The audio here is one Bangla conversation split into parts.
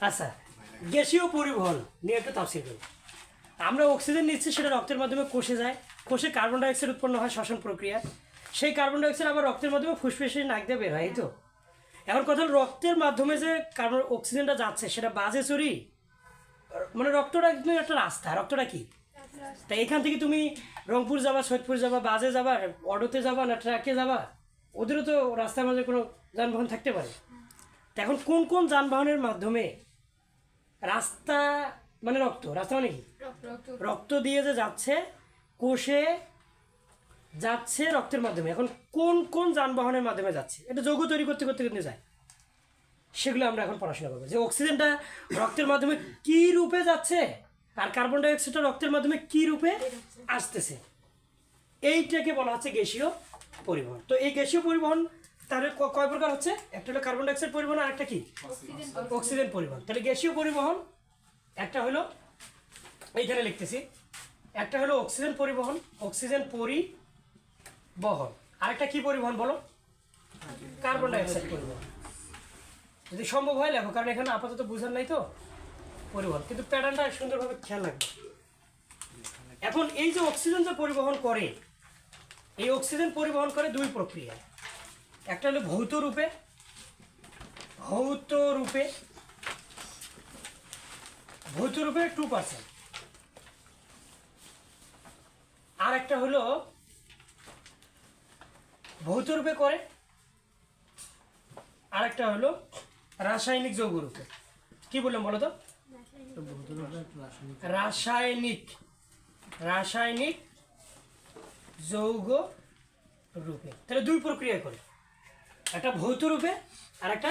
আচ্ছা গ্যাসীয় পরিবহন নিয়ে একটু তাফসির করি আমরা অক্সিজেন নিচ্ছি, সেটা রক্তের মাধ্যমে কোষে যায়। কোষে কার্বন ডাইঅক্সাইড উৎপন্ন হয় শ্বসন প্রক্রিয়া। সেই কার্বন ডাইঅক্সাইড আবার রক্তের মাধ্যমে ফুসফুসে নাক দিয়ে বের হয় তো? এখন কথা রক্তের মাধ্যমে যে কার্বন অক্সিজেনটা যাচ্ছে, সেটা বাজে চুরি? মানে রক্তটা কিন্তু একটা রাস্তা, রক্তটা কি? তা এখান থেকে তুমি রংপুর যাবা, সৈয়দপুর যাবা, বাজে যাবা, অটোতে যাবা না ট্রাকে যাবা? ওদেরও তো রাস্তার মাঝে কোনো যানবাহন থাকতে পারে। তা এখন কোন কোন যানবাহনের মাধ্যমে রাস্তা মানে রক্ত রাস্তা মানে কি? রক্ত দিয়ে যে যাচ্ছে কোষে যাচ্ছে রক্তের মাধ্যমে। এখন কোন কোন যানবাহনের মাধ্যমে যাচ্ছে? এটা যৌগ তৈরি করতে করতে কিন্তু যায়। সেগুলো আমরা এখন পড়াশোনা করব। যে অক্সিজেনটা রক্তের মাধ্যমে কি রূপে যাচ্ছে আর কার্বন ডাইঅক্সাইডটা রক্তের মাধ্যমে কি রূপে আসতেছে? এইটাকে বলা হচ্ছে গ্যাসীয় পরিবহন। তো এই গ্যাসীয় পরিবহন তাহলে কয় প্রকার হচ্ছে? একটা হলো কার্বন ডাইঅক্সাইড পরিবহন আর একটা কি? অক্সিজেন পরিবহন। তাহলে গ্যাসীয় পরিবহন একটা হলো এইখানে লিখতেছি একটা হলো অক্সিজেন পরিবহন অক্সিজেন পরিবহন। আরেকটা কি পরিবহন বলো? কার্বন ডাইঅক্সাইড পরিবহন। যদি সম্ভব হয় লেখো কারণ এখানে আপাতত বুঝার নাই তো পরিবহন। কিন্তু প্যাটার্নটা সুন্দরভাবে খেয়াল রাখবে। এখন এই যে অক্সিজেন যে পরিবহন করে এই অক্সিজেন পরিবহন করে দুই প্রক্রিয়া। একটা হলো ভৌত রূপে ভৌত রূপে ভৌত রূপে টু পার্সেন্ট আর একটা হলো ভৌত রূপে করে আর একটা হলো রাসায়নিক যৌগ রূপে। কি বললাম বলো তো? রাসায়নিক রাসায়নিক যৌগ রূপে। তাহলে দুই প্রক্রিয়া করে। একটা ভৌত রূপে আর একটা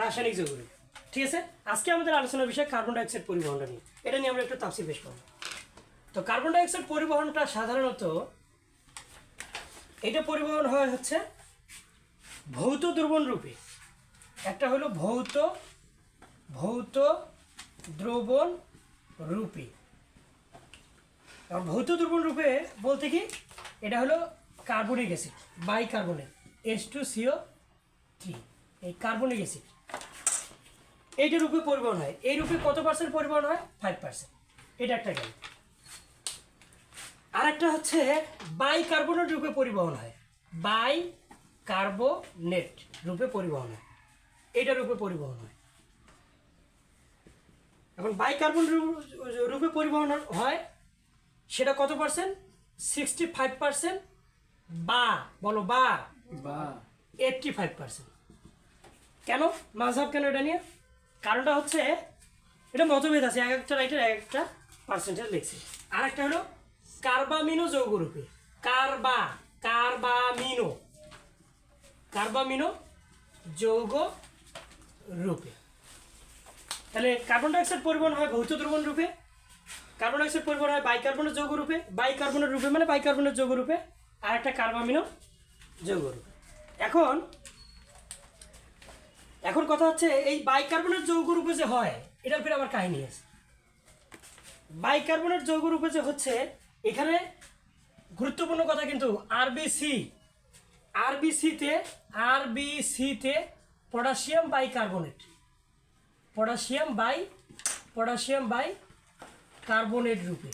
রাসায়নিক যৌগ রূপে। ঠিক আছে? আজকে আমাদের আলোচনার বিষয় কার্বন ডাইঅক্সাইড পরিবহনটা নিয়ে। এটা নিয়ে আমরা একটু তাপসি পেশ করব। তো কার্বন ডাইঅক্সাইড পরিবহনটা সাধারণত এটা পরিবহন হয় হচ্ছে ভৌত দ্রবণ রূপে। একটা হলো ভৌত ভৌত দ্রবণ রূপে। আর ভৌত দ্রবণ রূপে বলতে কি? এটা হলো carbonic acid bicarbonate S two C O three এই কার্বনিক অ্যাসিড এইটা রূপে পরিবহন হয়। এই রূপে কত পার্সেন্ট পরিবহন হয়? ফাইভ পার্সেন্ট এটা একটা গেল আরেকটা হচ্ছে বাই কার্বনেট রূপে পরিবহন হয়। বাই কার্বোনেট রূপে পরিবহন হয়। এটা রূপে পরিবহন হয়। এখন বাই কার্বন রূপে পরিবহন হয়, সেটা কত পার্সেন্ট সিক্সটি ফাইভ পার্সেন্ট বা বলো বা এইটটি ফাইভ পার্সেন্ট কেন? মাঝহাব কেন এটা নিয়ে? কারণটা হচ্ছে এটা মতভেদ আছে এক একটা রাইটের এক একটা পার্সেন্টেজ লিখছে। আর একটা হলো কার্বামিনো যৌগ রূপে কার্বা কার্বামিনো। কার্বামিনো যৌগ রূপে তাহলে কার্বন ডাইঅক্সাইড পরিবহন হয় ভৌত দ্রবণ রূপে কার্বন ডাইঅক্সাইড পরিবহন হয় বাইকার্বনের যৌগ রূপে বাইকার্বনের রূপে মানে বাইকার্বনের যৌগ রূপে আর একটা কার্বামিনো যৌগ রূপে এখন এখন কথা হচ্ছে এই বাইকার্বনের যৌগ রূপে যে হয়, এটার ফিরে আবার কাহিনী আছে। বাইকার্বনের যৌগ রূপে যে হচ্ছে, এখানে গুরুত্বপূর্ণ কথা কিন্তু আরবিসি আরবিসিতে আরবিসিতে potassium bicarbonate potassium bi potassium bicarbonate রূপে।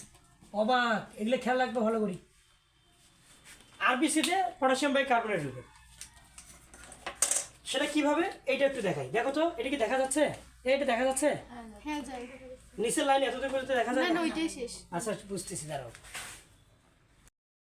অবাক, এগুলো খেয়াল রাখবে ভালো করি আরবিসিতে পটাশিয়াম বাই কার্বনেট রূপে সেটা কীভাবে? এইটা একটু দেখাই। দেখো তো এটা কি দেখা যাচ্ছে? এইটা দেখা যাচ্ছে? হ্যাঁ যাই নিচের লাইন এতদূর পর্যন্ত দেখা যায় না না? ওইটাই শেষ। আচ্ছা বুঝতেছি দাঁড়াও।